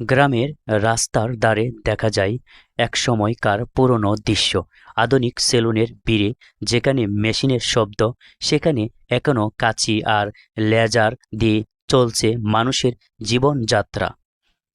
গ্রামের রাস্তার ধারে দেখা যায় একসময়কার পুরনো দৃশ্য। আধুনিক সেলুনের ভিড়ে যেখানে মেশিনের শব্দ, সেখানে এখনও কাঁচি আর লেজার দিয়ে চলছে মানুষের জীবনযাত্রা।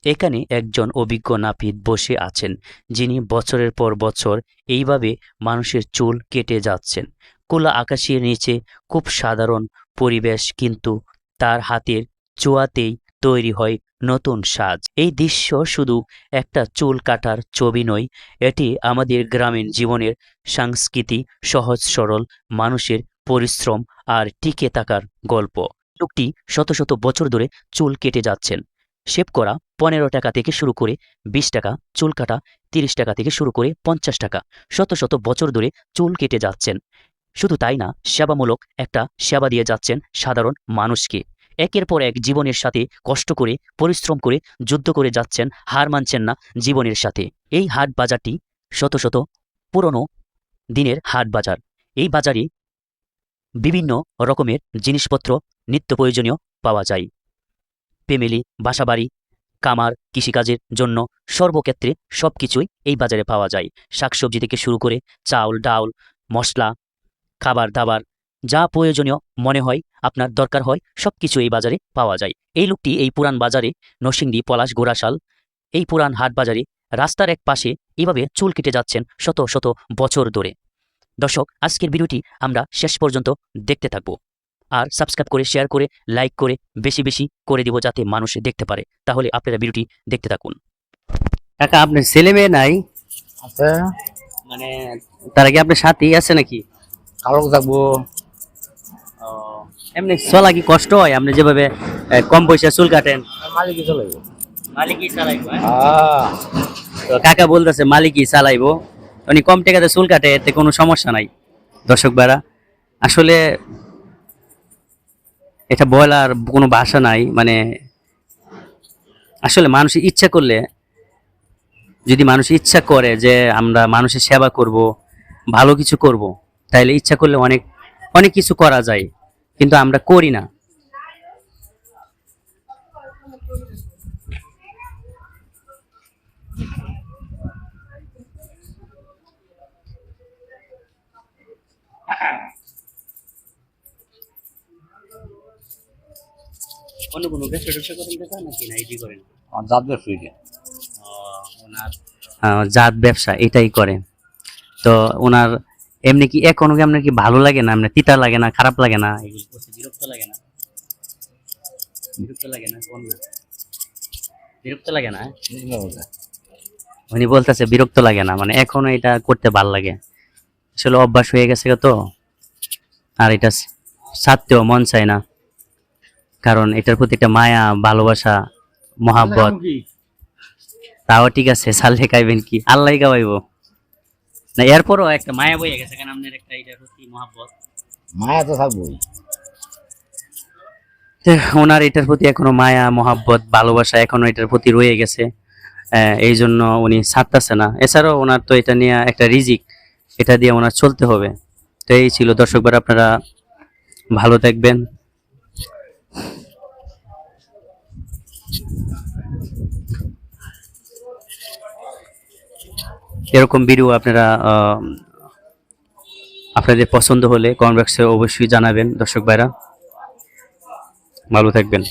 এখানে একজন অভিজ্ঞ নাপিত বসে আছেন, যিনি বছরের পর বছর এইভাবে মানুষের চুল কেটে যাচ্ছেন। খোলা আকাশের নিচে খুব সাধারণ পরিবেশ, কিন্তু তার হাতের চোয়াতেই তৈরি হয় নতুন সাজ। এই দৃশ্য শুধু একটা চুল কাটার ছবি নয়, এটি আমাদের গ্রামীণ জীবনের সংস্কৃতি সহজ, সরল, মানুষের পরিশ্রম আর টিকে থাকার গল্প। লোকটি শত শত বছর ধরে চুল কেটে যাচ্ছেন। শেভ করা পনেরো টাকা থেকে শুরু করে বিশ টাকা, চুল কাটা তিরিশ টাকা থেকে শুরু করে পঞ্চাশ টাকা। শত শত বছর ধরে চুল কেটে যাচ্ছেন। শুধু তাই না, সেবামূলক একটা সেবা দিয়ে যাচ্ছেন সাধারণ মানুষকে। একের পর এক জীবনের সাথে কষ্ট করে, পরিশ্রম করে, যুদ্ধ করে যাচ্ছেন, হার মানছেন না জীবনের সাথে। এই হাট বাজারটি শত শত পুরনো দিনের হাট বাজার। এই বাজারে বিভিন্ন রকমের জিনিসপত্র, নিত্য প্রয়োজনীয় পাওয়া যায়। ফ্যামিলি, বাসাবাড়ি কামার কৃষিকাজের জন্য সর্বক্ষেত্রে সব কিছুই এই বাজারে পাওয়া যায়। শাকসবজি থেকে শুরু করে চাউল ডাউল মশলা, খাবার দাবার যা প্রয়োজনীয় মনে হয় আপনার দরকার হয় সব কিছু এই বাজারে পাওয়া যায়। এই লোকটি এই পুরান বাজারে নরসিংদী পলাশ গোড়াশাল এই পুরান হাট বাজারে রাস্তার এক পাশে এভাবে চুল কেটে যাচ্ছেন শত শত বছর ধরে। দর্শক আজকের ভিডিওটি আমরা শেষ পর্যন্ত দেখতে থাকব। আর সাবস্ক্রাইব করে শেয়ার করে লাইক করে বেশি বেশি করে দিব যাতে মানুষ দেখতে পারে। তাহলে আপনারা ভিডিওটি দেখতে থাকুন। কাকা আপনার ছেলে মেয়ে নাই? মানে তারা কি আপনার সাথেই আছে নাকি? কালো থাকব। এমনি চলা কি কষ্ট হয়? আপনি যেভাবে কম পয়সা চুল কাটেন। মালিকই চলে মালিকই চালাইবো হ্যাঁ? তো কাকা বলতেছে মালিকই চালাইবো। উনি কম টাকাতে চুল কাটে এতে কোনো সমস্যা নাই। দর্শক বেড়া আসলে এটা বলার কোনো ভাষা নাই। মানে আসলে মানুষ ইচ্ছা করলে যদি মানুষ ইচ্ছা করে যে আমরা মানুষের সেবা করব ভালো কিছু করব তাইলে ইচ্ছা করলে অনেক অনেক কিছু করা যায়। কিন্তু আমরা করি না। অন্য কোনো ব্যবসা ট্যাবসা করেন কাকা নাকি না এটি করেন? জাত ব্যবসা ওনার জাত ব্যবসা এটাই করেন তো ওনার এমনি কি এখনও কি আপনার কি ভালো লাগে না? আপনার তিতা লাগে না খারাপ লাগে না? বিরক্ত লাগে না? বিরক্ত লাগে না কোন না? বিরক্ত লাগে না? উনি বলতেছে বিরক্ত লাগে না মানে এখনও এটা করতে ভালো লাগে। আসলে অভ্যাস হয়ে গেছে তো। আর এটা ছাড়তেও মন চায় না। কারণ এটার প্রতি একটা মায়া ভালোবাসা মহাব্বত। তাও ঠিক আছে সালে খাইবেন কি? আল্লাহ খাওয়াইব। না এরপরও একটা মায়া বইয়ে গেছে কারণ আপনার একটা এটার প্রতি মহাব্বত। মায়া তো থাকবোই। ওনার এটার প্রতি এখনও মায়া মহাব্বত ভালোবাসা এখনও এটার প্রতি রয়ে গেছে। এই জন্য উনি ছাড়তেছে না। এছাড়াও ওনার তো এটা নিয়ে একটা রিজিক এটা দিয়ে ওনার চলতে হবে। তো এই ছিল দর্শকবার আপনারা ভালো থাকবেন। এরকম ভিডিও আপনারা আপনাদের পছন্দ হলে কমেন্ট বক্সে অবশ্যই জানাবেন। দর্শক ভাইরা ভালো থাকবেন।